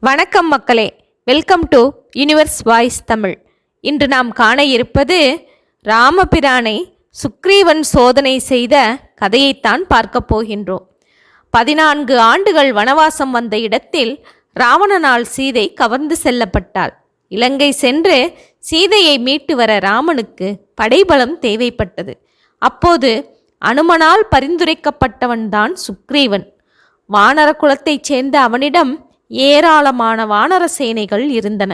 வணக்கம் மக்களே. Welcome to universe voice Tamil இன்று நாம் காண இருப்பது ராமபிரானை சுக்ரீவன் சோதனை செய்த கதையைத்தான் பார்க்கப் போகின்றோம். பதினான்கு ஆண்டுகள் வனவாசம் வந்த இடத்தில் ராவணனால் சீதை கவர்ந்து செல்லப்பட்டாள். இலங்கை சென்று சீதையை மீட்டு வர ராமனுக்கு படைபலம் தேவைப்பட்டது. அப்போது அனுமனால் பரிந்துரைக்கப்பட்டவன்தான் சுக்ரீவன். வானர குலத்தைச் சேர்ந்த அவனிடம் ஏராளமான வானர சேனைகள் இருந்தன.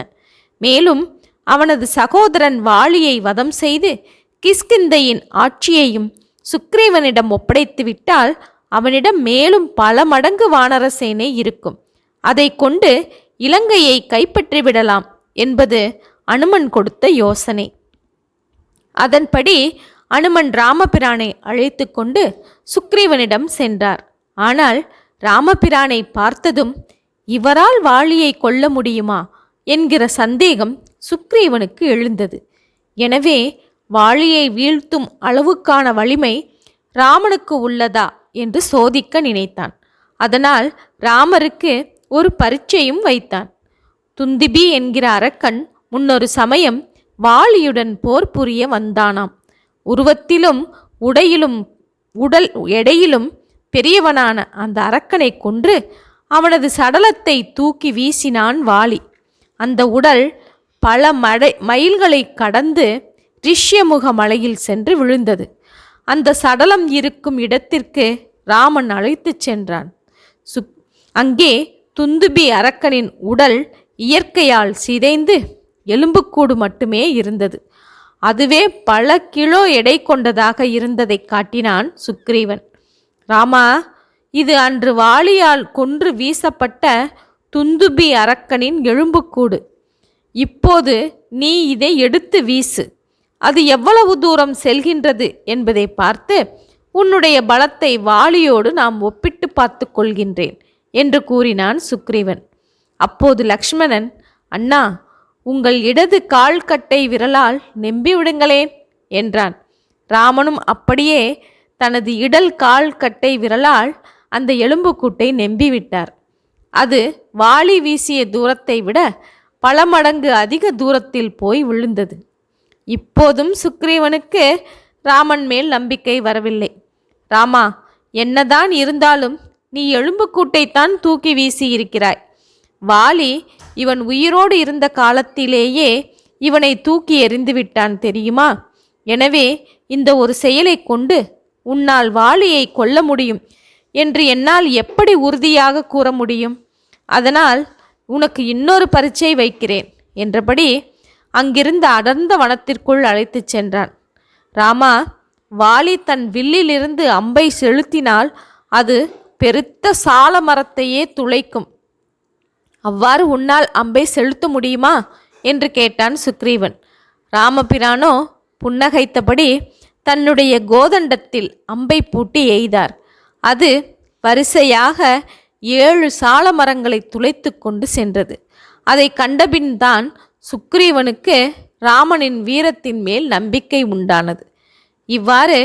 மேலும் அவனது சகோதரன் வாளியை வதம் செய்து கிஷ்கிந்தையின் ஆட்சியையும் சுக்ரீவனிடம் ஒப்படைத்துவிட்டால் அவனிடம் மேலும் பல மடங்கு வானர சேனை இருக்கும். அதை கொண்டு இலங்கையை கைப்பற்றிவிடலாம் என்பது அனுமன் கொடுத்த யோசனை. அதன்படி அனுமன் ராமபிரானை அழைத்து கொண்டு சுக்ரீவனிடம் சென்றார். ஆனால் ராமபிரானை பார்த்ததும் இவரால் வாளியை கொல்ல முடியுமா? என்கிற சந்தேகம் சுக்ரீவனுக்கு எழுந்தது. எனவே வாளியை வீழ்த்தும் அளவுக்கான வலிமை ராமனுக்கு உள்ளதா என்று சோதிக்க நினைத்தான். அதனால் ராமருக்கு ஒரு பரீட்சையும் வைத்தான். துந்திபி என்கிற அரக்கன் முன்னொரு சமயம் வாளியுடன் போர் புரிய வந்தானாம். உருவத்திலும் உடையிலும் உடல் எடையிலும் பெரியவனான அந்த அரக்கனை கொன்று அவனது சடலத்தை தூக்கி வீசினான் வாலி அந்த உடல் பல மடை மைல்களை கடந்து ரிஷ்யமுக மலையில் சென்று விழுந்தது. அந்த சடலம் இருக்கும் இடத்திற்கு ராமன் அழைத்துச் சென்றான். சுக் அங்கே துந்துபி அரக்கனின் உடல் இயற்கையால் சிதைந்து எலும்புக்கூடு மட்டுமே இருந்தது. அதுவே பல கிலோ எடை கொண்டதாக இருந்ததை காட்டினான் சுக்ரீவன். ராமா இது அன்று வாளியால் கொன்று வீசப்பட்ட துந்துபி அரக்கனின் எலும்புக்கூடு இப்போது நீ இதை எடுத்து வீசு. அது எவ்வளவு தூரம் செல்கின்றது என்பதை பார்த்து உன்னுடைய பலத்தை வாளியோடு நாம் ஒப்பிட்டு பார்த்து கொள்கின்றேன் என்று கூறினான் சுக்ரீவன். அப்போது லக்ஷ்மணன் அண்ணா உங்கள் இடது கால் கட்டை விரலால் நெம்பிவிடுங்களேன் என்றான். ராமனும் அப்படியே தனது இடல் கால் கட்டை விரலால் அந்த எலும்புக்கூட்டை நெம்பிவிட்டார். அது வாளி வீசிய தூரத்தை விட பல மடங்கு அதிக தூரத்தில் போய் விழுந்தது. இப்போதும் சுக்ரீவனுக்கு ராமன் மேல் நம்பிக்கை வரவில்லை. ராமா என்னதான் இருந்தாலும் நீ எலும்புக்கூட்டைத்தான் தூக்கி வீசி இருக்கிறாய் வாலி இவன் உயிரோடு இருந்த காலத்திலேயே இவனை தூக்கி எறிந்து விட்டான் தெரியுமா? எனவே இந்த ஒரு செயலை கொண்டு உன்னால் வாலியை கொல்ல முடியும். என்று என்னால் எப்படி உறுதியாக கூற முடியும்? அதனால் உனக்கு இன்னொரு பரீட்சை வைக்கிறேன் என்றபடி அங்கிருந்த அடர்ந்த வனத்திற்குள் அழைத்துச் சென்றான். ராமா வாலி தன் வில்லிலிருந்து அம்பை செலுத்தினால் அது பெருத்த சால மரத்தையே துளைக்கும். அவ்வாறு உன்னால் அம்பை செலுத்த முடியுமா? என்று கேட்டான் சுக்ரீவன். ராமபிரானோ புன்னகைத்தபடி தன்னுடைய கோதண்டத்தில் அம்பை பூட்டி எய்தார். அது வரிசையாக ஏழு சால மரங்களை துளைத்து கொண்டு சென்றது. அதை கண்டபின்தான் சுக்ரீவனுக்கு ராமனின் வீரத்தின் மேல் நம்பிக்கை உண்டானது. இவ்வாறு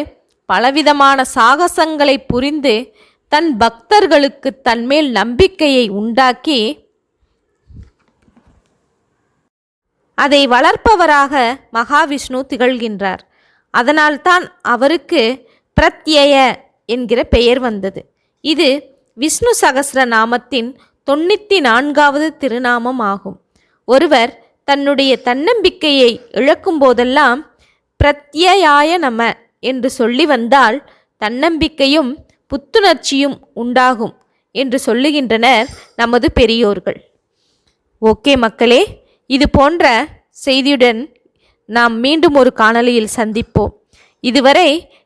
பலவிதமான சாகசங்களை புரிந்து தன் பக்தர்களுக்கு தன்மேல் நம்பிக்கையை உண்டாக்கி அதை வளர்ப்பவராக மகாவிஷ்ணு திகழ்கின்றார். அதனால்தான் அவருக்கு பிரத்யய என்கிற பெயர் வந்தது. இது விஷ்ணு சகஸ்ர நாமத்தின் தொண்ணூற்றி நான்காவது திருநாமம் ஆகும் ஒருவர் தன்னுடைய தன்னம்பிக்கையை இழக்கும் போதெல்லாம் பிரத்யயாய நம என்று சொல்லி வந்தால் தன்னம்பிக்கையும் புத்துணர்ச்சியும் உண்டாகும் என்று சொல்லுகின்றனர் நமது பெரியோர்கள். ஓகே மக்களே இது போன்ற செய்தியுடன் நாம் மீண்டும் ஒரு காணொலியில் சந்திப்போம். இதுவரை